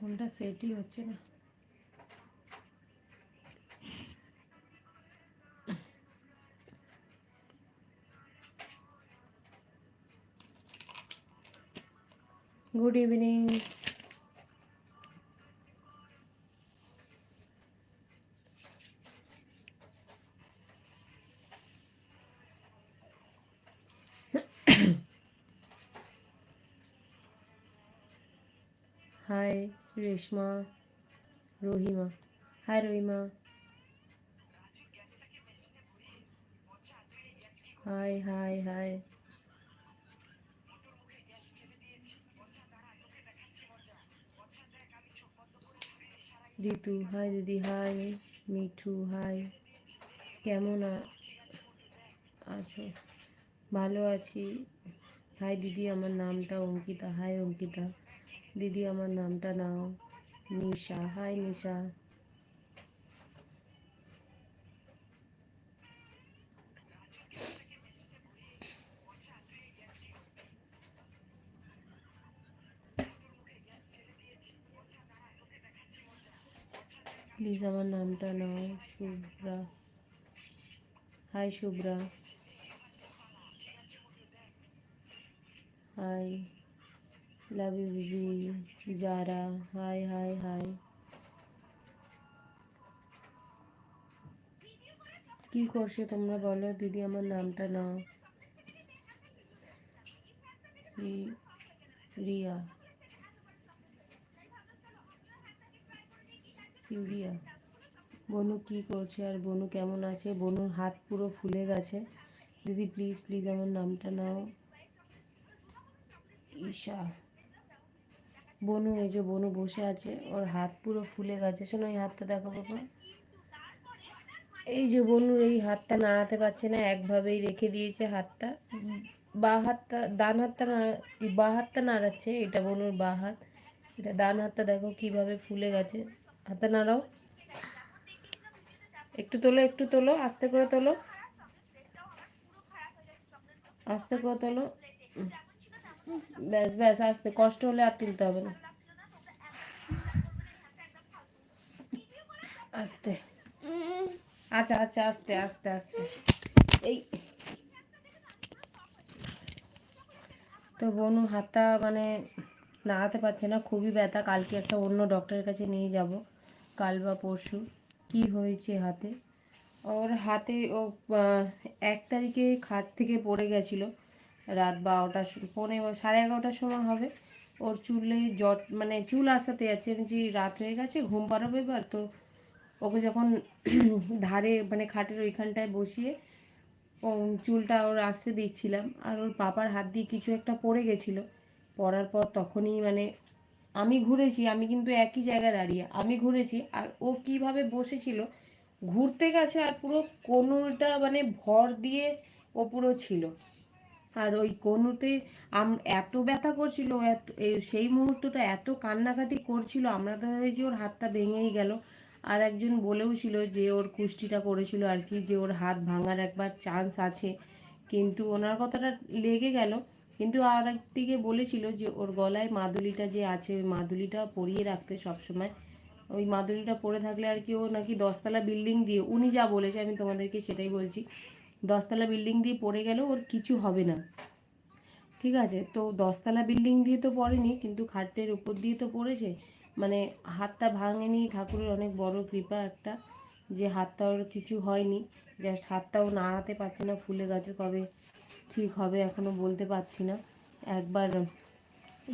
ফোনটা সেটই হচ্ছে না good evening hi Reshma, Rahima. Hi Rahima. Hi hi hi. Ritu, hi, দিদি, হাই। মিঠু, হাই। কেমন আছো? ভালো আছি। হাই, দিদি, আমার নামটা অঙ্কিতা। হাই, অঙ্কিতা। দিদি আমার নামটা নাও। নিশা। High Nisha. প্লিজ আমার নামটা নাও। Shubhra. Hi Shubhra. Hi. Love you বিবি যারা হাই হাই হাই কি করছ তোমরা বলো? দিদি আমার নামটা নাও। রিয়া। সিউরিয়া বনু কি করছে আর বনু কেমন আছে? বনুর হাত পুরো ফুলে গেছে। দিদি প্লিজ প্লিজ আমার নামটা নাও। ঈশা। বনু, এই যে বনু বসে আছে, ওর হাত পুরো ফুলে গেছে। শোনো, এই হাতটা দেখো বাবা। এই যে বনুর এই হাতটা নাড়াতে পারছে না, একভাবেই রেখে দিয়েছে হাতটা। বা হাতটা, ডান হাতটা বা হাতটা নাড়াচ্ছে, এটা বনুর বা হাত। এটা ডান হাতটা দেখো কীভাবে ফুলে গেছে। হাতটা নাড়াও। একটু তোলো একটু তোলো, আস্তে করে তোলো। আস্তে করে তোলো। ব্যাস ব্যাস, আস্তে কষ্ট হলে আর তুলতে হবে না। আস্তে। আচ্ছা আচ্ছা আস্তে আস্তে আস্তে। এই। তো বনু হাতটা মানে নাড়াতে পারছে না, খুবই ব্যথা। কালকে একটা অন্য ডক্টরের কাছে নিয়ে যাব, কাল বা পরশু। কি হয়েছে হাতে? ওর হাতে ও এক তারিখে খাট থেকে পড়ে গেছিল। রাত বারোটার সম- পৌনে বা- সাড়ে এগারোটার সময় হবে। ওর চুলে জট মানে চুল আসাতে যাচ্ছে, আমি যে রাত হয়ে গেছে, ঘুম পাড়াবো এবার তো। ওকে যখন ধারে মানে খাটের ওইখানটায় বসিয়ে ও চুলটা ওর আসতে দিচ্ছিলাম আর ওর পাপার হাত দিয়ে কিছু একটা পড়ে গেছিল। পড়ার পর তখনই মানে আমি ঘুরেছি, আমি কিন্তু একই জায়গায় দাঁড়িয়ে, আমি ঘুরেছি, আর ও কীভাবে বসেছিল, ঘুরতে গেছে আর পুরো কোনোটা মানে ভর দিয়ে ও পুরো ছিল। আর ওই কনুতে আম, এত ব্যথা করছিল সেই মুহূর্তটা এত কান্নাকাটি করছিল, আমরা তো ভেবেছি ওর হাতটা ভেঙেই গেল। আর একজন বলেও ছিল যে ওর কুষ্টিটা করেছিল আর কি, যে ওর হাত ভাঙার একবার চান্স আছে। কিন্তু ওনার কথাটা লেগে গেল। কিন্তু আর একদিকে বলেছিল যে ওর গলায় মাদুলিটা যে আছে ওই মাদুলিটা পরিয়ে রাখতে সবসময়। ওই মাদুলিটা পরে থাকলে আর কি ও নাকি দশতলা বিল্ডিং দিয়ে, উনি যা বলেছে আমি তোমাদেরকে সেটাই বলছি। দশতলা বিল্ডিং দিয়ে পড়ে গেলেও ওর কিছু হবে না। ঠিক আছে? তো দশতলা বিল্ডিং দিয়ে তো পড়েনি, কিন্তু খাটের উপর দিয়ে তো পড়েছে। মানে হাতটা ভাঙেনি, ঠাকুরের অনেক বড় কৃপা একটা যে হাতটা ওর কিছু হয়নি। জাস্ট হাতটাও নাড়াতে পারছে না, ফুলে গেছে কবে ঠিক হবে এখনও বলতে পারছি না। একবার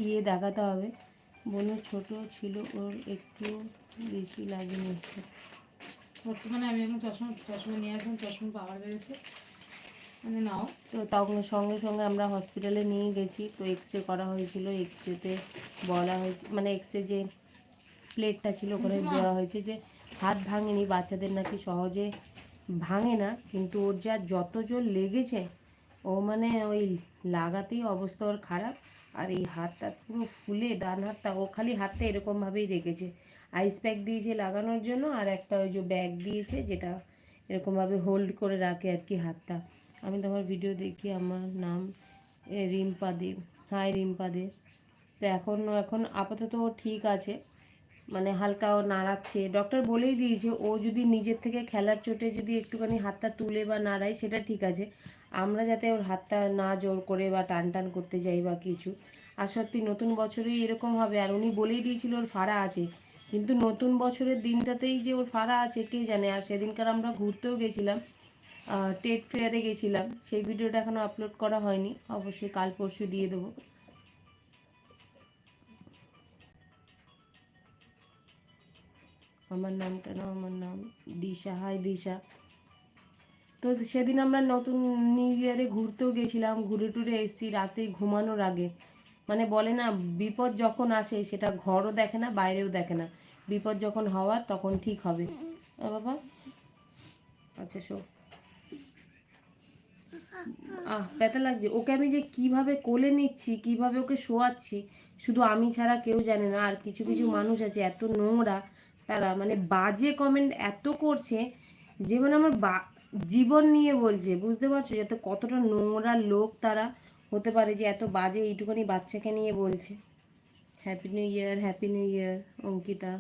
ইয়ে দেখাতে হবে। বোন ছোট ছিল ওর একটু বেশি লাগেনি। বর্তমানে আমি এখন চশমা চশমা নিয়ে আসলাম চশমা পাওয়ার পেয়েছে মানে নাও। তো তখন সঙ্গে সঙ্গে আমরা হসপিটালে নিয়ে গেছি। তো এক্স রে করা হয়েছিল এক্স রেতে বলা হয়েছে মানে এক্স রে যে প্লেটটা ছিল ওখানে দেওয়া হয়েছে যে হাত ভাঙেনি বাচ্চাদের নাকি সহজে ভাঙে না। কিন্তু ওর যা যত জোর লেগেছে ও মানে ওই লাগাতেই অবস্থা ওর খারাপ। আর এই হাতটা পুরো ফুলে ডান হাতটা ও খালি হাতটা এরকমভাবেই রেখেছে। আইস প্যাক দিয়েছে লাগানোর জন্য আর একটা ওই যে ব্যাগ দিয়েছে যেটা এরকমভাবে হোল্ড করে রাখে আর কি হাতটা। আমি তোমার ভিডিও দেখি, আমার নাম রিম্পা দে হাই রিম্পা দে। তো এখন এখন আপাতত ও ঠিক আছে মানে হালকা ও নাড়াচ্ছে। ডক্টর বলেই দিয়েছে, ও যদি নিজের থেকে খেলার চোটে যদি একটুখানি হাতটা তুলে বা নাড়ায়, সেটা ঠিক আছে। আমরা যাতে ওর হাতটা না জোর করে বা টান টান করতে যাই বা কিছু। আর সত্যি নতুন বছরেই এরকম হবে, আর উনি বলেই দিয়েছিল ওর ফাড়া আছে। কিন্তু নতুন বছরের দিনটাতেই যে ওর ফাড়া আছে, কে জানে? আর সেদিনকার আমরা ঘুরতেও গেছিলাম টেট ফেয়ারে গেছিলাম। সেই ভিডিওটা এখনও আপলোড করা হয়নি। অবশ্যই কাল পরশু দিয়ে দেবো। আমার নাম কেন? আমার নাম দিশা। হাই, দিশা। তো সেদিন আমরা নতুন নিউ ইয়ারে ঘুরতেও গেছিলাম। ঘুরে টুরে এসেছি, রাতে ঘুমানোর আগে। মানে বলে না, বিপদ যখন আসে সেটা ঘরও দেখে না, বাইরেও দেখে না। বিপদ যখন হওয়ার তখন ঠিক হবে। বাবা। আচ্ছা শো। আহ, ব্যথা লাগছে। ওকে আমি যে কীভাবে কোলে নিচ্ছি, কীভাবে ওকে শোয়াচ্ছি, শুধু আমি ছাড়া কেউ জানে না। আর কিছু কিছু মানুষ আছে, এত নোংরা তারা। মানে বাজে কমেন্ট এত করছে, যে মানে আমার বা জীবন নিয়ে বলছে, বুঝতে পারছ? যাতে কতটা নোংরা লোক তারা। হতে পারে যে এত বাজে এইটুখানি বাচ্চাকে নিয়ে বলছে। Happy new year happy new year Ankita.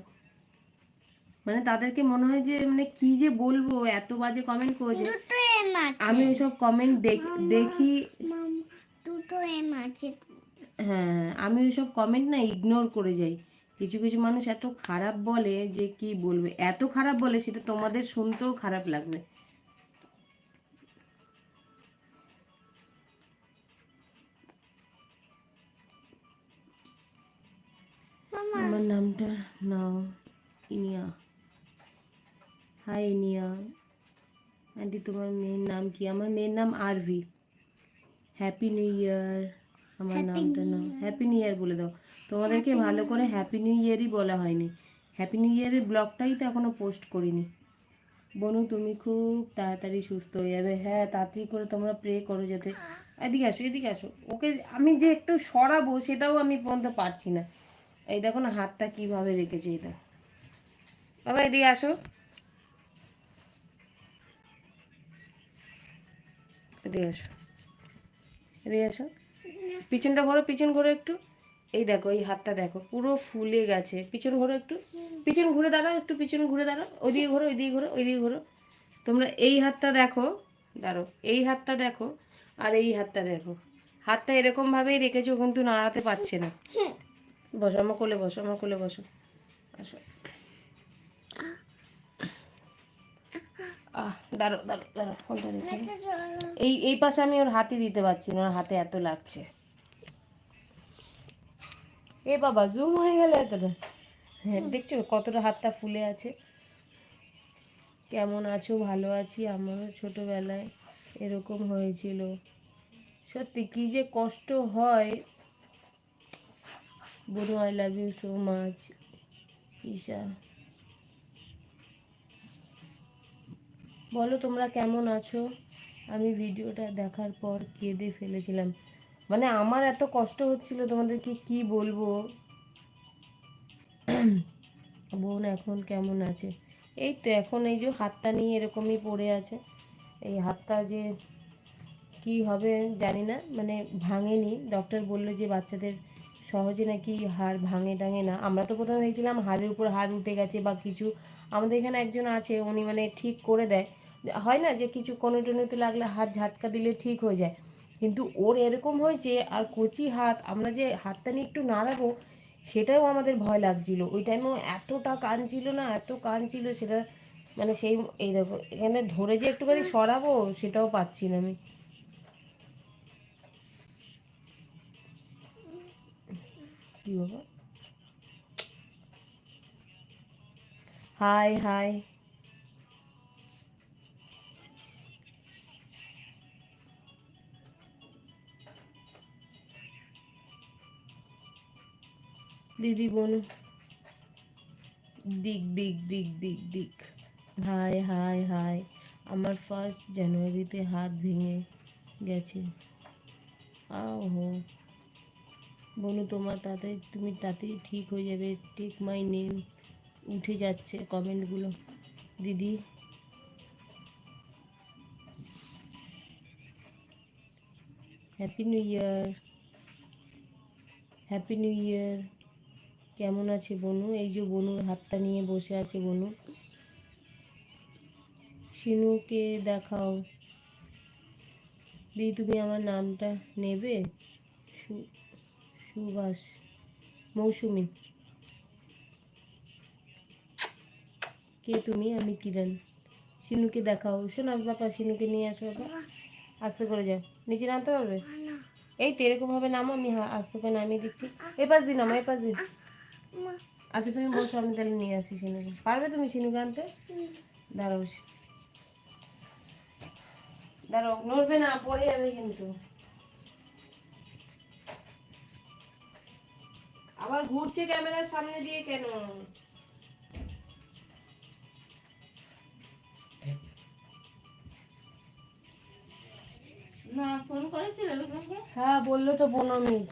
মানে তাদেরকে মনে হয় যে মানে কি যে বলব এত বাজে কমেন্ট করেছে। আমি ওইসব কমেন্ট দেখি মাম, দুটো এম আছে। হ্যাঁ আমি ওইসব কমেন্ট না ইগনোর করে যাই। কিছু কিছু মানুষ এত খারাপ বলে যে কি বলবে। এত খারাপ বলে সেটা তোমাদের শুনতেও খারাপ লাগবে। আমার নামটা? নাও ইনিয়া। হাই ইনিয়া। আন্টি তোমার মেয়ের নাম কি? আমার মেয়ের নাম আরভি। হ্যাপি নিউ ইয়ার আমার নামটা নাও হ্যাপি নিউ ইয়ার বলে দাও। তোমাদেরকে ভালো করে হ্যাপি নিউ ইয়ারই বলা হয়নি। হ্যাপি নিউ ইয়ারের ব্লগটাই তো এখনও পোস্ট করিনি। বনু তুমি খুব তাড়াতাড়ি সুস্থ হয়ে যাবে। হ্যাঁ তাড়াতাড়ি করে তোমরা প্রে করো যাতে এদিকে আসো এদিকে আসো। ওকে আমি যে একটু সরাবো সেটাও আমি পর্যন্ত পারছি না। এই দেখো না, হাতটা কীভাবে রেখেছে এটা। বাবা, এদিকে আসো। এদিকে আসো। এদিকে আসো। পিছনটা ঘোরো, পিছন ঘোরো একটু। এই দেখো, এই হাতটা দেখো, পুরো ফুলে গেছে। পিছন ঘোরো একটু। পিছন ঘুরে দাঁড়াও, একটু পিছন ঘুরে দাঁড়াও। ওইদিকে ঘোরো ওইদিকে ঘোরো ওইদিকে ঘোরো। তোমরা এই হাতটা দেখো দাঁড়ো এই হাতটা দেখো আর এই হাতটা দেখো। হাতটা এরকমভাবেই রেখেছো কিন্তু নাড়াতে পারছে না। বসো, আমার কোলে বসো, আমার কোলে বসো। আসো। দাঁড়ো দাঁড়ো দাঁড়ো ফোনটা এই এই পাশে আমি ওর হাতে দিতে পারছি না, ওর হাতে এত লাগছে। এ বাবা জুম হয়ে গেল এতটা। হ্যাঁ দেখছ কতটা হাতটা ফুলে আছে? কেমন আছো? ভালো আছি আমারও ছোটোবেলায়। এরকম হয়েছিল। সত্যি, কি যে কষ্ট হয়। বনু I love you so much Isha. বলো তোমরা কেমন আছো? আমি ভিডিওটা দেখার পর কেঁদে ফেলেছিলাম। মানে আমার এত কষ্ট হচ্ছিল তোমাদেরকে কি বলব? বোন এখন কেমন আছে? এই তো এখন এই যে হাতটা নিয়ে এরকমই পড়ে আছে। এই হাতটা যে কি হবে জানি না মানে ভাঙেনি। ডক্টর বলল যে বাচ্চাদের সহজে নাকি হাড় ভাঙে টাঙে না। আমরা তো প্রথমে ভেবেছিলাম হাড়ের উপর হাড় উঠে গেছে বা কিছু। আমাদের এখানে একজন আছে, উনি মানে ঠিক করে দেয়। হয় না যে কিছু কোনো টনুতে লাগলে হাত ঝাটকা দিলে ঠিক হয়ে যায়। কিন্তু ওর এরকম হয়েছে, আর কচি হাত, আমরা যে হাতটা নিয়ে একটু নাড়াবো, সেটাও আমাদের ভয় লাগছিল। ওই টাইমেও এতটা কান ছিল না, এত কান ছিল, সেটা মানে সেই, এই দেখো, এখানে ধরে যে একটুখানি সরাবো, সেটাও পাচ্ছি না আমি। কি বাবা হাই হাই দিদি বলুন দিক দিক দিক দিক দিক। হাই হাই হাই আমার ফার্স্ট জানুয়ারিতে হাত ভেঙে গেছে। আহো বনু তোমার তাড়াতাড়ি তুমি তাড়াতাড়ি ঠিক হয়ে যাবে টেক মাই নেম উঠে যাচ্ছে কমেন্টগুলো। দিদি? Happy new year happy new year কেমন আছে বনু? এই যে বনুর হাতটা নিয়ে বসে আছে বনু। শিনুকে দেখাও। দিদি, তুমি আমার নামটা নেবে? সু- সুভাষ, মৌসুমি। কে তুমি? আমি কিরণ। শিনুকে দেখাও। শোনো বাবা শিনুকে নিয়ে আসো বাবা আস্তে করে যাও। নিচে নামতে পারবে? এই তো এরকম ভাবে নামো, আমি আস্তে করে নামিয়ে দিচ্ছি। এ পাশ দিন নামো, এ পাশ দিন আচ্ছা তুমি বসো, আমি তাহলে নিয়ে আসি শিনুকে পারবে তুমি শিনুকে আনতে? দাঁড়াও দাঁড়াও, নড়বে না, পড়ে যাবে কিন্তু। আবার ঘুরছে ক্যামেরার সামনে দিয়ে কেন? না ফোন করেছিল হ্যাঁ বলল তো পনেরো মিনিট।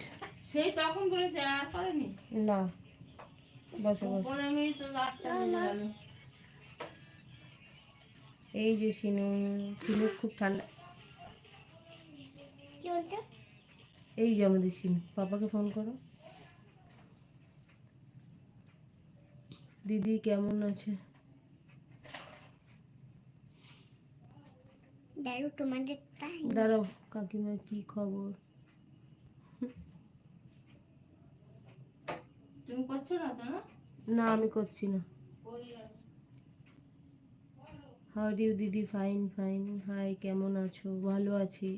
সেই তখন করেছে আর করেনি? না। বসো বসো। পনেরো মিনিট তো রাতটা গেল। এই যে শিনু শিনু খুব ঠান্ডা। কি বলছো? এই যে আমাদের শিনু পাপাকে ফোন করো। দিদি কেমন আছে? দাঁড়ো তোমাদের তাই? দাঁড়াও কাকিমা কি খবর? তুমি করছ না তো না? না আমি করছি না। হাউ ডিউ দিদি? ফাইন ফাইন হাই কেমন আছো? ভালো আছি।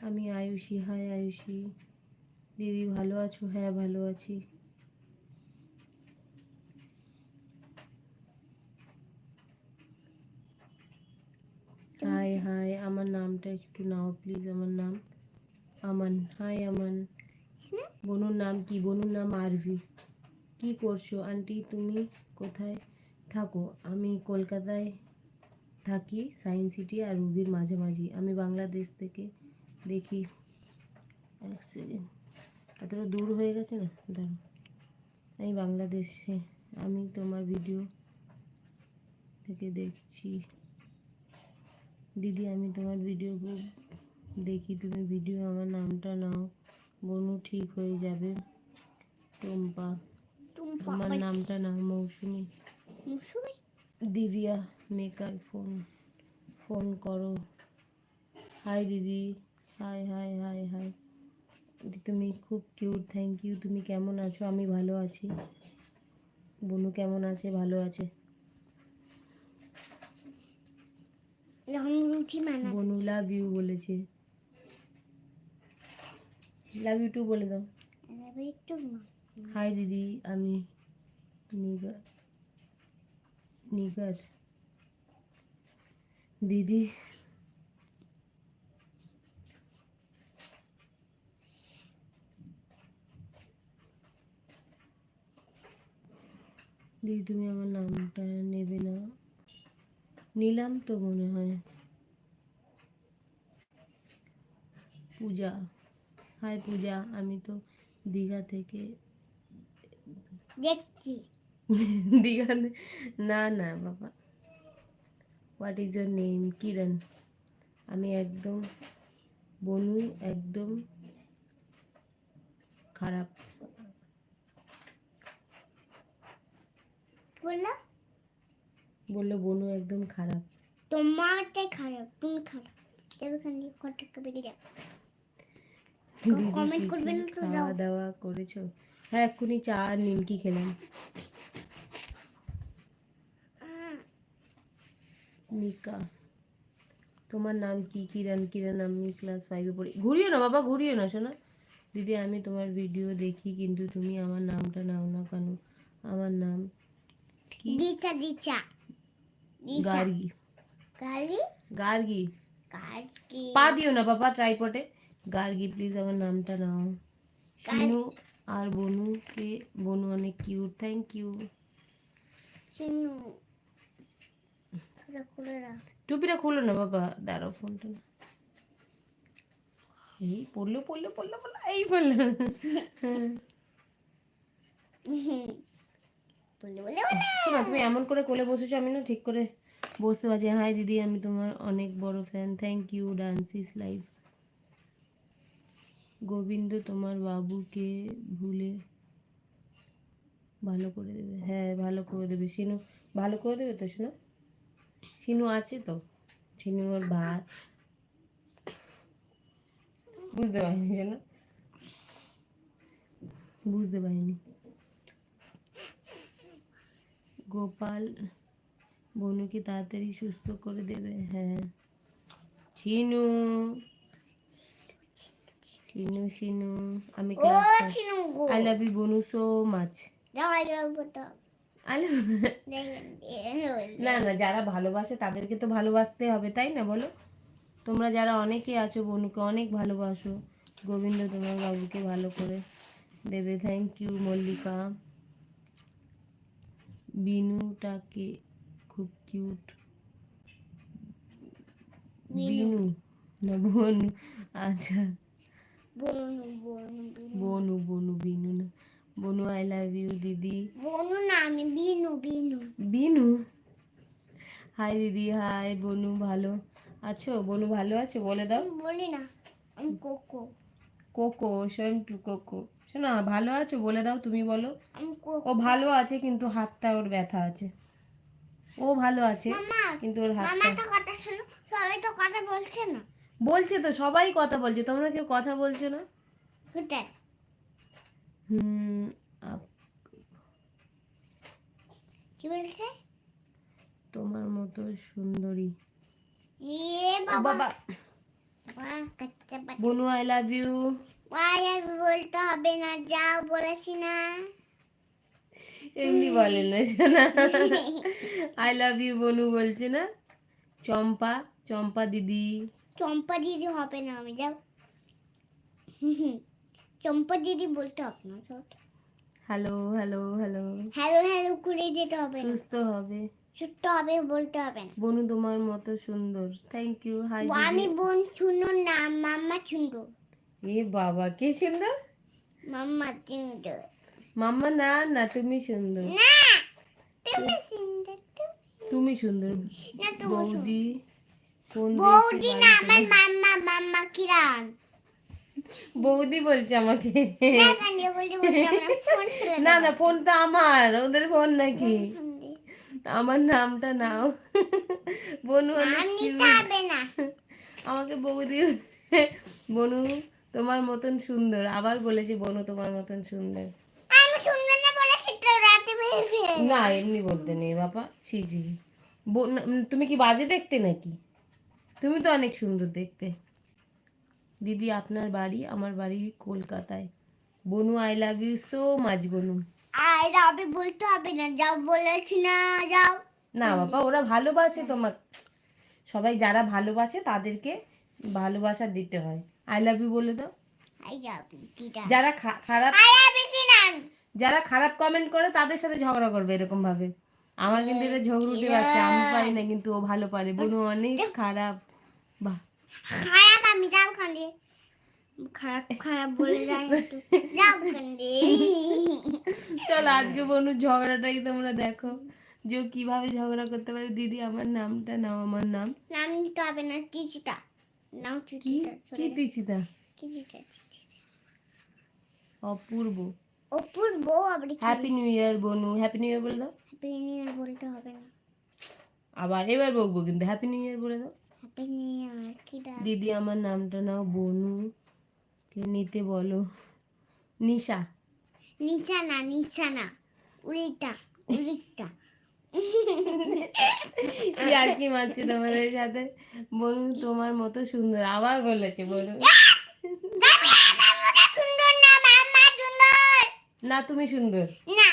আমি আয়ুষী হাই আয়ুষী। দিদি ভালো আছো? হ্যাঁ ভালো আছি। হাই হাই, আমার নামটা একটু নাও প্লিজ আমার নাম আমান। হাই, আমান। বনুর নাম কি? বনুর নাম আরভি। কি করছ? আন্টি, তুমি কোথায় থাকো? আমি কলকাতায় থাকি, সায়েন্স সিটি আর রুবির মাঝামাঝি। আমি বাংলাদেশ থেকে দেখি। এক সেকেন্ড। এতটা দূর হয়ে গেছে না? দাঁড়ো আমি বাংলাদেশে আমি তোমার ভিডিও থেকে দেখছি। দিদি আমি তোমার ভিডিও খুব দেখি। তুমি ভিডিও আমার নামটা নাও। বনু ঠিক হয়ে যাবে। টম্পা আমার নামটা নাও মৌসুমি। মুসুমি? দিব্যা মেকার ফোন ফোন করো। হাই দিদি হাই হাই হাই হাই। তুমি খুব কিউট থ্যাংক ইউ তুমি কেমন আছো? আমি ভালো আছি। বনু কেমন আছে? ভালো আছে। বনু লাভ ইউ বলেছে। লাভ ইউ টু বলে দাও। হাই দিদি আমি নিগার নিগার দিদি দিদি তুমি আমার নামটা নেবে না। নিলাম তো মনে হয়। পূজা হাই পূজা আমি তো দীঘা থেকে দেখছি। দীঘা না না বাবা। What is your name Kiran. আমি একদম বনু একদম খারাপ। বলল? বলল বনু একদম খারাপ। তোমারটাই খারাপ তুমি খারাপ। যাবে খান কত বেরিয়ে যাও। কিছু করবেন তো খাওয়া দাওয়া করেছ? হ্যাঁ এক্ষুনি চা আর নিমকি খেলাম। মিকা তোমার নাম কি? কিরণ কিরণ আমি ক্লাস ফাইভে পড়ি। ঘুরিও না বাবা ঘুরিও না শোনা। দিদি আমি তোমার ভিডিও দেখি কিন্তু তুমি আমার নামটা নাও না কেন? আমার নাম কি? দিচা দিচা। গার্গি। গালি গার্গি। গার্গি। পা দিও না বাবা ট্রাইপটে গার্গি প্লিজ আমার নামটা নাও। শিনু আর বনুকে বনু অনেক কিউট থ্যাংক ইউ শুনু। টুপিটা খুলো না বাবা দাঁড়াও ফোনটা। না এই পড়ল পড়ল পড়ল পড়ল এই পড়ল। শোনো, তুমি এমন করে কোলে বসেছো, আমি না ঠিক করে বসতে পারছি হাই দিদি, আমি তোমার অনেক বড় fan thank you dance is live Gobinda তোমার বাবুকে ভুলে ভালো করে দেবে। হ্যাঁ ভালো করে দেবে। সিনু ভালো করে দেবে তো, শোনো? সিনু আছে তো? সিনু ওর ভাই বুঝতে পারিনি, শোনো? বুঝতে পারিনি। গোপাল বনুকে তাড়াতাড়ি সুস্থ করে দেবে হ্যাঁ। চিনু চিনু চিনু আমি ক্লাস আই লাভ ইউ বনু সো মাচ না না যারা ভালোবাসে তাদেরকে তো ভালোবাসতে হবে তাই না বলো? তোমরা যারা অনেকে আছো বনুকে অনেক ভালোবাসো গোবিন্দ তোমার বাবুকে ভালো করে দেবে। Thank you Mallika. বিনুটাকে খুব কিউট। বিনু। না বনু। আচ্ছা। বনু বনু বিনু। বনু না। বনু আই লাভ ইউ দিদি। বনু না আমি বিনু বিনু। বিনু? হাই দিদি হাই বনু ভালো আছো? বনু ভালো আছে? বলে দাও। বলি না আমি কোকো। Cocoa Santu cocoa. শোনা ভালো আছো বলে দাও তুমি বলো। ও ভালো আছে কিন্তু হাতটা ওর ব্যথা আছে। ও ভালো আছে কিন্তু ওর হাতটা তো কথা শোনো সবাই তো কথা বলছে না। বলছে তো সবাই কথা বলছে তোমরা কেউ কথা বলছো না? হুম কি বলছে? তোমার মতো সুন্দরী। এ বাবা। বনু I love you why are বলতে হবে না যাও বলেছি না। এমনি বলে না শোনা। আই লাভ ইউ বনু বলছে না। চম্পা চম্পা দিদি। চম্পা দিদি হবে না আমি যাও। চম্পা দিদি বলতে হবে না hello hello hello hello hello করে যেতে হবে সুস্থ হবে। ছোট্ট হবে বলতে হবে না। বনু তোমার মতো সুন্দর। থ্যাংক ইউ হাই আমি বোন শুনো না মাম্মা শুনব। এ বাবা কে সুন্দর? মাম্মা শুনব মাম্মা না না তুমি সুন্দর। না তুমি সুন্দর তুমি- সুন্দর। বৌদি বৌদি না আমার মাম্মা মাম্মা কিরান। বৌদি বলছে আমাকে। না না ফোন তো আমার ওদের ফোন নাকি? আমার নামটা নাও। বনু অনেক আমাকে বৌদি বনু তোমার মতন সুন্দর। আবার বলেছি বনু তোমার মতন সুন্দর। আমি সুন্দর না বলেছি তো রাতে না এমনি বলতে নেই বাবা। ছি ছি। তুমি কি বাজে দেখতে নাকি? তুমি তো অনেক সুন্দর দেখতে। দিদি আপনার বাড়ি আমার বাড়ি কলকাতায়। বনু I love you so much বনু। আর রাবে বলতে হবে না। যাও বলেছি না যাও। না বাবা ওরা ভালোবাসে তোমাকে সবাই যারা ভালোবাসে তাদেরকে ভালোবাসা দিতে হয়। আই লাভ ইউ বলে দাও। যারা খারাপ যারা খারাপ কমেন্ট করে তাদের সাথে ঝগড়া করবে এরকম ভাবে আমার কিন্তু এটা ঝগড়ুটে বাচ্চা আমি পারি না কিন্তু ও ভালো পারে। বনু অনেক খারাপ। বাহ। খারাপ আমি যাও খান্দি খারাপ খারাপ বলে যাই। যাও চলো আজকে বনু ঝগড়াটাই তোমরা দেখো। যে ও কীভাবে ঝগড়া করতে পারে। দিদি আমার নামটা নাও আমার নাম। নাম নিতে হবে না চিচিটা নাও কি? কি অপূর্ব। অপুর আবার হ্যাপি নিউ ইয়ার বনু। হ্যাপি নিউ ইয়ার বলে দাও। হ্যাপি নিউ ইয়ার বলতে হবে না। আবার এবার বকবো কিন্তু। হ্যাপি নিউ ইয়ার বলে দাও। হ্যাপি নিউ ইয়ার কিটা দিদি আমার নামটা নাও বনু। কে নিতে বলো? নিশা। নিচা না নিচা না। উল্টা উল্টা। কি আর কি মারছি তোমাদের সাথে? তোমার মতো সুন্দর। আবার বলেছে না মাম্মা সুন্দর না তুমি সুন্দর না।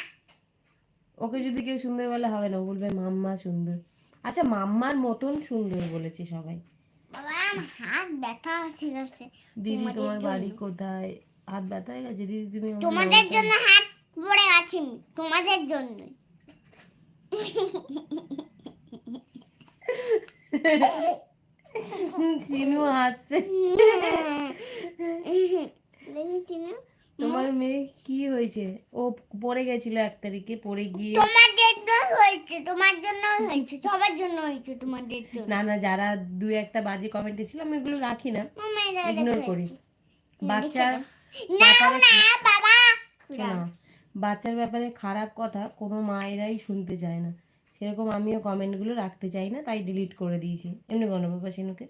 ওকে যদি কেউ সুন্দর বলে হবে না। বলবে মাম্মা সুন্দর। আচ্ছা মাম্মার মতন সুন্দর বলেছে সবাই। হাত ব্যথা দিদি তোমার বাড়ি কোথায়? হাত ব্যথা হয়ে গেছে? দিদি তুমি তোমাদের জন্য হাত পড়ে আছি তোমাদের জন্য সিনু হাসছে তোমার মেয়ে কি হয়েছে? ও পড়ে গেছিল এক তারিখে পড়ে গিয়ে তোমাদের হয়েছে তোমার জন্য হয়েছে সবার জন্য হয়েছে তোমাদের না না যারা দু একটা বাজে কমেন্টে ছিল আমি এগুলো রাখি না। ইগনোর করি। বাচ্চার না না বাবা। বাচ্চার ব্যাপারে খারাপ কথা কোনো মায়েরাই শুনতে চায় না। সেরকম আমিও কমেন্টগুলো রাখতে চাই না তাই ডিলিট করে দিয়েছি। এমনি বাবা সিনুকে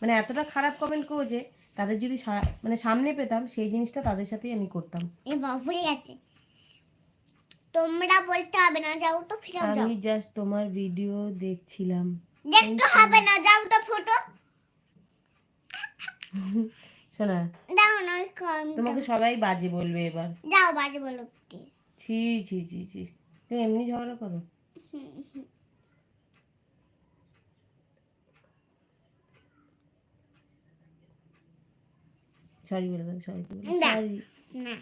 মানে এতটা খারাপ কমেন্ট করেছে তাদের যদি মানে সামনে পেতাম সেই জিনিসটা তাদের সাথেই আমি করতাম। এ বাবা ভুলে গেছে তোমরা বলতে হবে না যাও তো ফিরাও যাও আমি জাস্ট তোমার ভিডিও দেখছিলাম। দেখতে হবে না যাও তো ফটো। শোনা তোমাকে সবাই বাজে বলবে এবার। যাও বাজে বলো ছি ছি ছি ছি। তুমি এমনি ঝগড়া করো? সরি বলে দাও সরি সরি না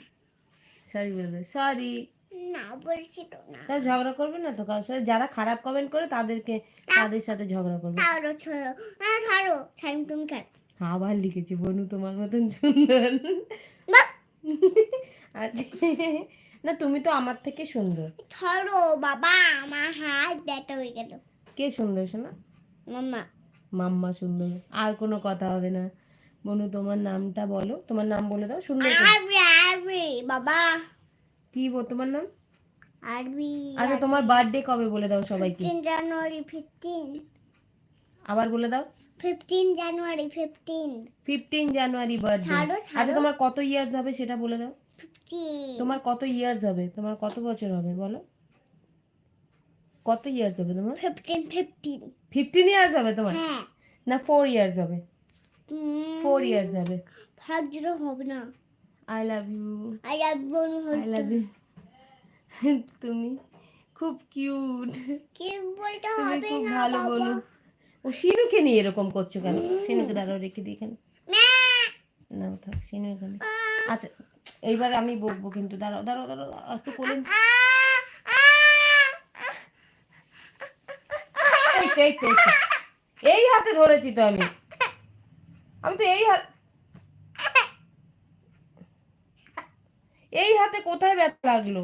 সরি বলে দাও সরি না বলছি তো না। তাহলে ঝগড়া করবে না তো? কারোর সাথে যারা খারাপ কমেন্ট করে তাদেরকে তাদের সাথে ঝগড়া করবে। তাহলে ছড়ো ছাড়ো টাইম তুমি খেল আবার লিখেছি বনু তোমার মতন সুন্দর। আচ্ছা। না তুমি তো আমার থেকে সুন্দর। ধরো বাবা আমার হাত ব্যথা হয়ে গেল। কে সুন্দর শোনা? মাম্মা। মাম্মা সুন্দর। আর কোনো কথা হবে না। বনু তোমার নামটা বলো। তোমার নাম বলে দাও সুন্দর বাবা। কি বল তোমার নাম? আরবি আচ্ছা তোমার বার্থডে কবে বলে দাও সবাইকে? জানুয়ারি ফিফটিন আবার বলে দাও। Fifteen January fifteen fifteen January birthday. আচ্ছা তোমার কত ইয়ার্স হবে সেটা বলে দাও। তোমার কত ইয়ার্স হবে? তোমার কত বছর হবে বলো? কত ইয়ার্স হবে তোমার? ফিফটিন ফিফটিন ফিফটিন ইয়ার্স হবে তোমার? হ্যাঁ। না ফোর ইয়ার্স হবে? ফোর ইয়ার্স হবে। ফাইভ জিরো হবে না। I love you I love I love you তুমি খুব কিউট কি বলতে হবে খুব না ভালো বলো। ও শিনুকে নিয়ে এরকম করছ কেন? শিনুকে দাঁড়াও রেখে দিই এখানে। না থাক শিনু এখানে। আচ্ছা এইবার আমি বকবো কিন্তু দাঁড়াও দাঁড়াও দাঁড়াও একটু করে। এই হাতে ধরেছি তো আমি। আমি তো এই হাত এই হাতে কোথায় ব্যথা লাগল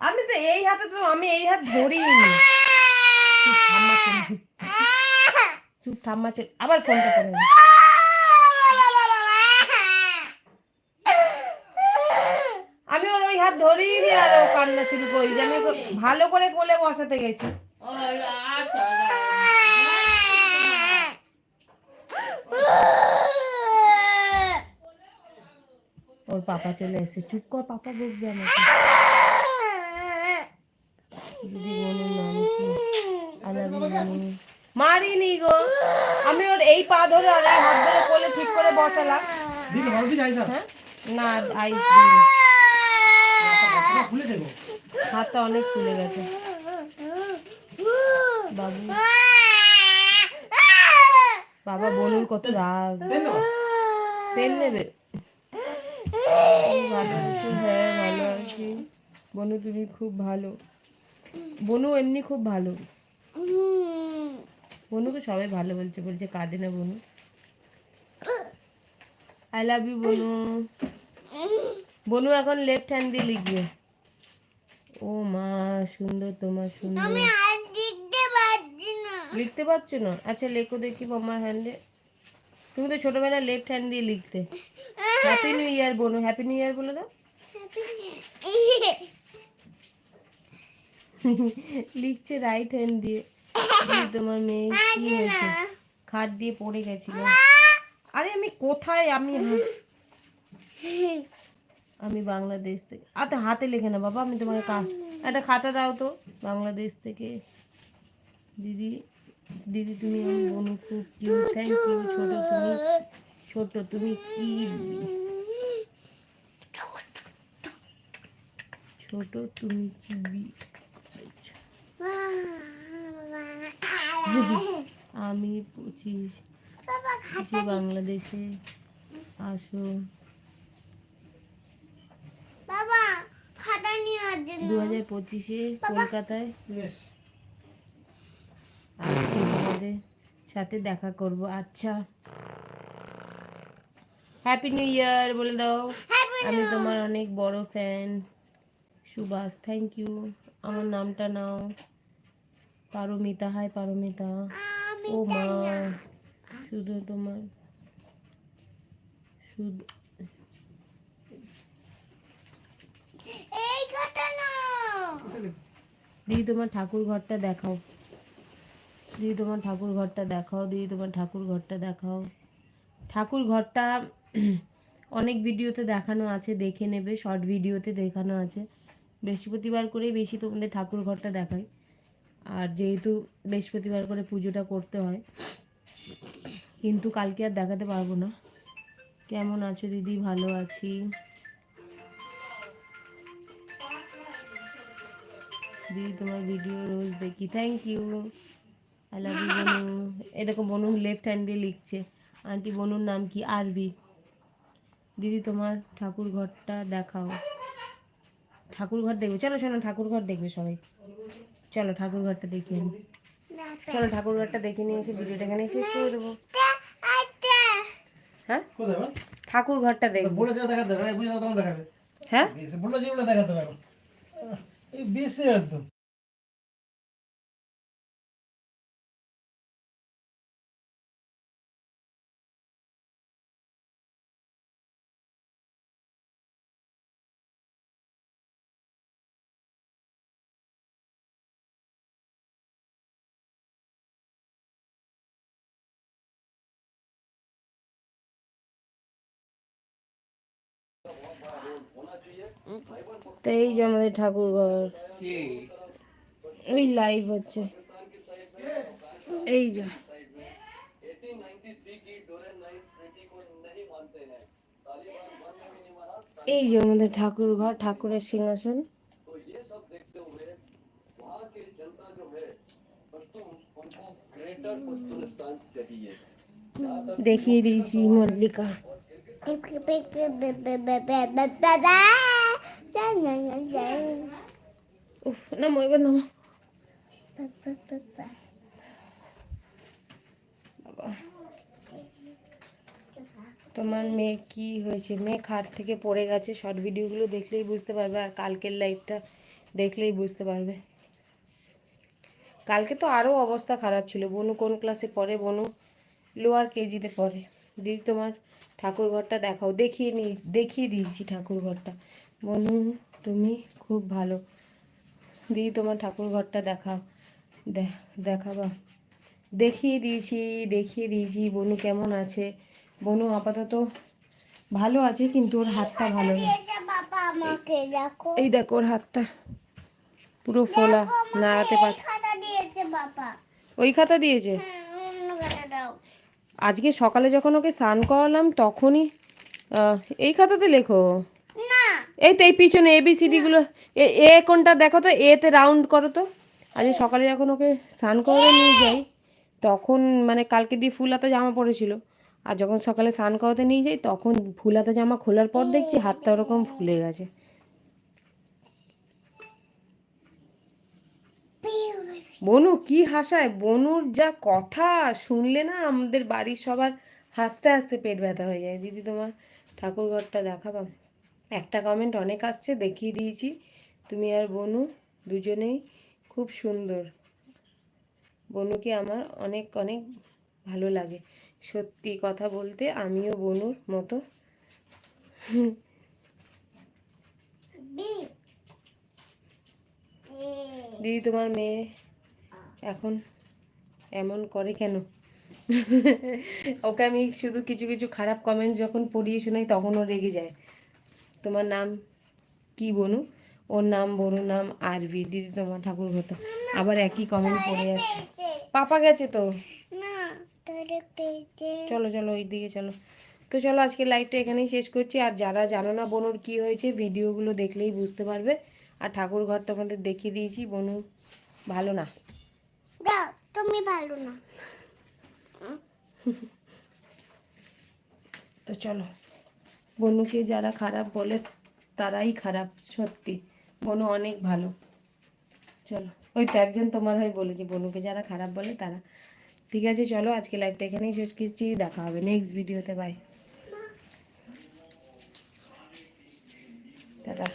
আমি তো এই হাতে তো আমি এই হাত ধরিনি। চুপ ঠাম্মা চুপ। আবার ফোনটা করে আমি ওর ওই হাত ধরিনি আর ও কান্না শুরু করি। যে আমি ভালো করে কোলে বসাতে গেছি। ওর পাপা চলে এসে চুপ কর, পাপা বকবে আমাকে দিদি বলুন নাম কি আলাদা বলুন মারিনি গো। আমি ওর এই পা ধরে আর এই হাত ধরে কোলে ঠিক করে বসালাম। হ্যাঁ? না খুলে হাতটা অনেক ফুলে গেছে। বাবু। বাবা বলুন কত রাগ। পেন নেবে? হ্যাঁ ভালো আছি। বনু তুমি খুব ভালো। বনু এমনি খুব ভালো। বনুকে সবাই ভালো বলছে বলছে কাঁদে না বনু। আই লাভ ইউ বনু। বনু এখন লেফট হ্যান্ড দিয়ে লিখবে। ও মা সুন্দর তোমার সুন্দর। লিখতে পারছ না। আচ্ছা লেখো দেখি মামার হ্যান্ডে তুমি তো ছোটবেলায় লেফট হ্যান্ড দিয়ে লিখতে। হ্যাপি নিউ ইয়ার বনু। হ্যাপি নিউ ইয়ার বলে দাও। লিখছে রাইট হ্যান্ড দিয়ে। তোমার মেয়ে কি হয়েছে? খাট দিয়ে পড়ে গেছিল। আরে আমি কোথায়? আমি আমি বাংলাদেশ থেকে আচ্ছা হাতে লেখে না বাবা আমি তোমাকে একটা খাতা দাও তো। বাংলাদেশ থেকে। দিদি দিদি তুমি আমার বোনু খুব কিউট থ্যাংক ইউ ছোট তুমি। ছোট তুমি কি ছোট তুমি কি বি- আমি পঁচিশ। বাবা বাংলাদেশে আসো। দু হাজার পঁচিশে কলকাতায় তোমাদের সাথে দেখা করব। আচ্ছা। হ্যাপি নিউ ইয়ার বলে দাও। আমি তোমার অনেক বড় ফ্যান সুভাষ থ্যাংক ইউ আমার নামটা নাও। পারমিতা হাই পারমিতা। ও মা শুধু তোমার শুধু দিদি তোমার ঠাকুর ঘরটা দেখাও। দিদি তোমার ঠাকুর ঘরটা দেখাও দিদি তোমার ঠাকুর ঘরটা দেখাও। ঠাকুর ঘরটা অনেক ভিডিওতে দেখানো আছে দেখে নেবে শর্ট ভিডিওতে দেখানো আছে। বৃহস্পতিবার করেই বেশি তোমাদের ঠাকুর ঘরটা দেখাই। আর যেহেতু বৃহস্পতিবার করে পুজোটা করতে হয়, কিন্তু কালকে আর দেখাতে পারব না। কেমন আছো দিদি? ভালো আছি? দিদি, তোমার ভিডিও রোজ দেখি। Thank you I love you বনু। এরকম বনু লেফট হ্যান্ড দিয়ে লিখছে। আন্টি, বনুর নাম কি? আরবি দিদি, তোমার ঠাকুর ঘরটা দেখাও। ঠাকুর ঘর দেখবে। চলো, শোনো, ঠাকুর ঘর দেখবে সবাই। চলো ঠাকুর ঘরটা দেখি আমি চলো ঠাকুর ঘরটা দেখে নিয়ে এসে ভিডিওটা এখানে শেষ করে দেবো। হ্যাঁ? ঠাকুর ঘরটা দেখব। হ্যাঁ? বেশি একদম। তো এই যে আমাদের ঠাকুর ঘর। ওই লাইভ হচ্ছে। এই যে। এই যে আমাদের ঠাকুর ঘর ঠাকুরের সিংহাসন। দেখিয়ে দিয়েছি মল্লিকা। উফ নামো এবার নামো তোমার মেয়ে কি হয়েছে? মেয়ে খাট থেকে পড়ে গেছে। শর্ট ভিডিওগুলো দেখলেই বুঝতে পারবে আর কালকের লাইভটা দেখলেই বুঝতে পারবে। কালকে তো আরও অবস্থা খারাপ ছিল। বনু কোন ক্লাসে পড়ে? বনু লোয়ার কেজিতে পড়ে। দিদি তোমার ঠাকুর ঘরটা দেখাও। দেখিয়ে নি দেখিয়ে দিয়েছি ঠাকুর ঘরটা বনু তুমি খুব ভালো। দিদি তোমার ঠাকুর ঘরটা দেখাও দেখাবা। দেখিয়ে দিয়েছি দেখিয়ে দিয়েছি। বনু কেমন আছে? বনু আপাতত ভালো আছে কিন্তু ওর হাতটা ভালো না এই দেখো ওর হাতটা পুরো ফোলা নাড়াতে পারছে। ওই খাতা দিয়েছে আজকে সকালে যখন ওকে স্নান করালাম তখনই এই খাতাতে লেখো। এই তো এই পিছনে এবিসিডিগুলো এ এ কোনটা দেখো তো? এতে রাউন্ড করো তো। আজকে সকালে যখন ওকে স্নান করে নিয়ে যাই তখন মানে কালকে দিয়ে ফুল হাতা জামা পরেছিল আর যখন সকালে স্নান করাতে নিয়ে যাই তখন ফুল হাতা জামা খোলার পর দেখছি হাতটা ওরকম ফুলে গেছে। বনু কি হাসায়? বনুর যা কথা শুনলে না আমাদের বাড়ির সবার হাসতে হাসতে পেট ব্যথা হয়ে যায়। দিদি তোমার ঠাকুর ঘরটা দেখাবা? একটা কমেন্ট অনেক আসছে দেখিয়ে দিয়েছি। তুমি আর বনু দুজনেই খুব সুন্দর। বনুকে আমার অনেক অনেক ভালো লাগে। সত্যি কথা বলতে আমিও বনুর মতো। দিদি তোমার মেয়ে এখন এমন করে কেন? ওকে আমি শুধু কিছু কিছু খারাপ কমেন্ট যখন পড়িয়ে শোনাই তখন ও রেগে যায়। তোমার নাম কি বনু? ওর নাম বনুর নাম আরবি দিদি তোমার ঠাকুর ঘটা আবার একই কমেন্ট পড়ে যাচ্ছে। পাপা গেছে তো? না চলো চলো ওই দিকে চলো। তো চলো আজকে লাইভটা এখানেই শেষ করছি। আর যারা জানো না বনুর কি হয়েছে ভিডিওগুলো দেখলেই বুঝতে পারবে। আর ঠাকুর ঘর তোমাদের দেখিয়ে দিয়েছি। বনু ভালো না। দাও তুমি ভালো না। তো চলো বনুকে যারা খারাপ বলে তারাই খারাপ সত্যি। বনু অনেক ভালো। চলো ওই তো একজন তোমার হয়ে বলেছি বনুকে যারা খারাপ বলে তারা। ঠিক আছে চলো আজকে লাইভটা এখানেই শেষ করছি দেখা হবে নেক্সট ভিডিওতে বাই টাটা।